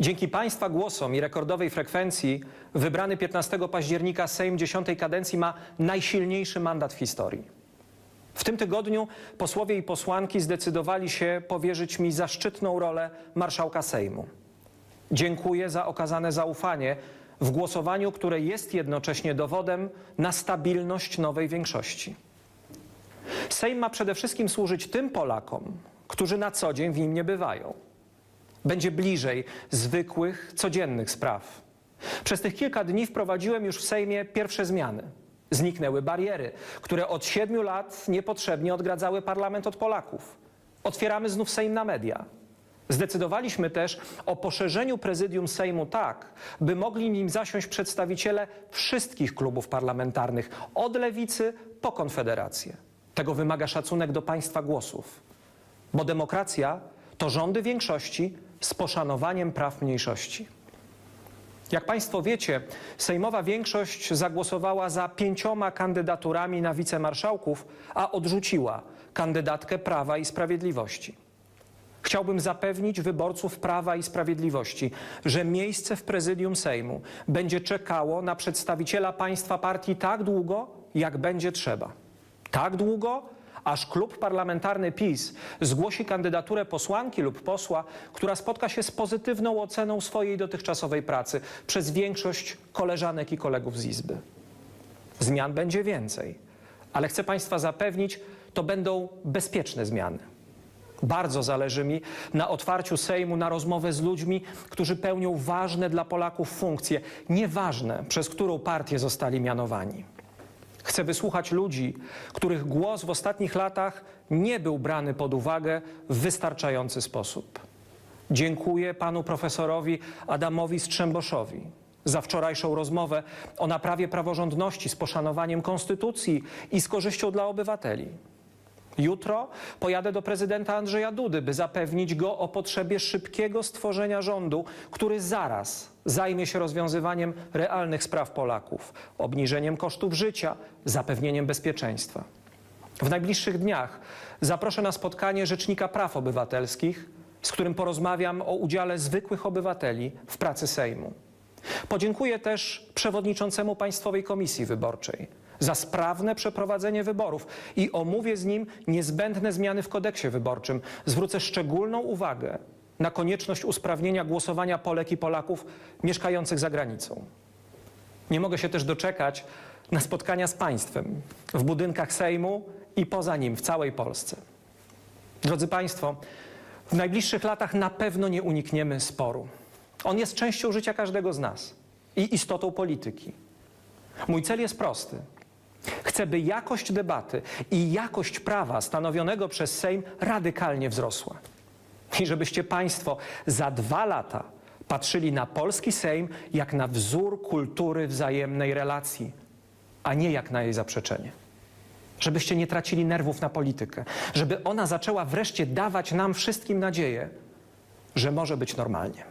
Dzięki Państwa głosom i rekordowej frekwencji wybrany 15 października Sejm X kadencji ma najsilniejszy mandat w historii. W tym tygodniu posłowie i posłanki zdecydowali się powierzyć mi zaszczytną rolę marszałka Sejmu. Dziękuję za okazane zaufanie w głosowaniu, które jest jednocześnie dowodem na stabilność nowej większości. Sejm ma przede wszystkim służyć tym Polakom, którzy na co dzień w nim nie bywają. Będzie bliżej zwykłych, codziennych spraw. Przez tych kilka dni wprowadziłem już w Sejmie pierwsze zmiany. Zniknęły bariery, które od siedmiu lat niepotrzebnie odgradzały parlament od Polaków. Otwieramy znów Sejm na media. Zdecydowaliśmy też o poszerzeniu prezydium Sejmu tak, by mogli nim zasiąść przedstawiciele wszystkich klubów parlamentarnych, od lewicy po konfederację. Tego wymaga szacunek do państwa głosów, bo demokracja to rządy większości z poszanowaniem praw mniejszości. Jak Państwo wiecie, sejmowa większość zagłosowała za pięcioma kandydaturami na wicemarszałków, a odrzuciła kandydatkę Prawa i Sprawiedliwości. Chciałbym zapewnić wyborców Prawa i Sprawiedliwości, że miejsce w prezydium Sejmu będzie czekało na przedstawiciela państwa partii tak długo, jak będzie trzeba. Tak długo, aż klub parlamentarny PiS zgłosi kandydaturę posłanki lub posła, która spotka się z pozytywną oceną swojej dotychczasowej pracy przez większość koleżanek i kolegów z Izby. Zmian będzie więcej, ale chcę Państwa zapewnić, to będą bezpieczne zmiany. Bardzo zależy mi na otwarciu Sejmu na rozmowę z ludźmi, którzy pełnią ważne dla Polaków funkcje, nieważne przez którą partię zostali mianowani. Chcę wysłuchać ludzi, których głos w ostatnich latach nie był brany pod uwagę w wystarczający sposób. Dziękuję panu profesorowi Adamowi Strzemboszowi za wczorajszą rozmowę o naprawie praworządności z poszanowaniem konstytucji i z korzyścią dla obywateli. Jutro pojadę do prezydenta Andrzeja Dudy, by zapewnić go o potrzebie szybkiego stworzenia rządu, który zaraz zajmie się rozwiązywaniem realnych spraw Polaków, obniżeniem kosztów życia, zapewnieniem bezpieczeństwa. W najbliższych dniach zaproszę na spotkanie Rzecznika Praw Obywatelskich, z którym porozmawiam o udziale zwykłych obywateli w pracy Sejmu. Podziękuję też przewodniczącemu Państwowej Komisji Wyborczej za sprawne przeprowadzenie wyborów i omówię z nim niezbędne zmiany w kodeksie wyborczym. Zwrócę szczególną uwagę na konieczność usprawnienia głosowania Polek i Polaków mieszkających za granicą. Nie mogę się też doczekać na spotkania z państwem w budynkach Sejmu i poza nim w całej Polsce. Drodzy Państwo, w najbliższych latach na pewno nie unikniemy sporu. On jest częścią życia każdego z nas i istotą polityki. Mój cel jest prosty. Chcę, by jakość debaty i jakość prawa stanowionego przez Sejm radykalnie wzrosła. I żebyście Państwo za dwa lata patrzyli na polski Sejm jak na wzór kultury wzajemnej relacji, a nie jak na jej zaprzeczenie. Żebyście nie tracili nerwów na politykę, żeby ona zaczęła wreszcie dawać nam wszystkim nadzieję, że może być normalnie.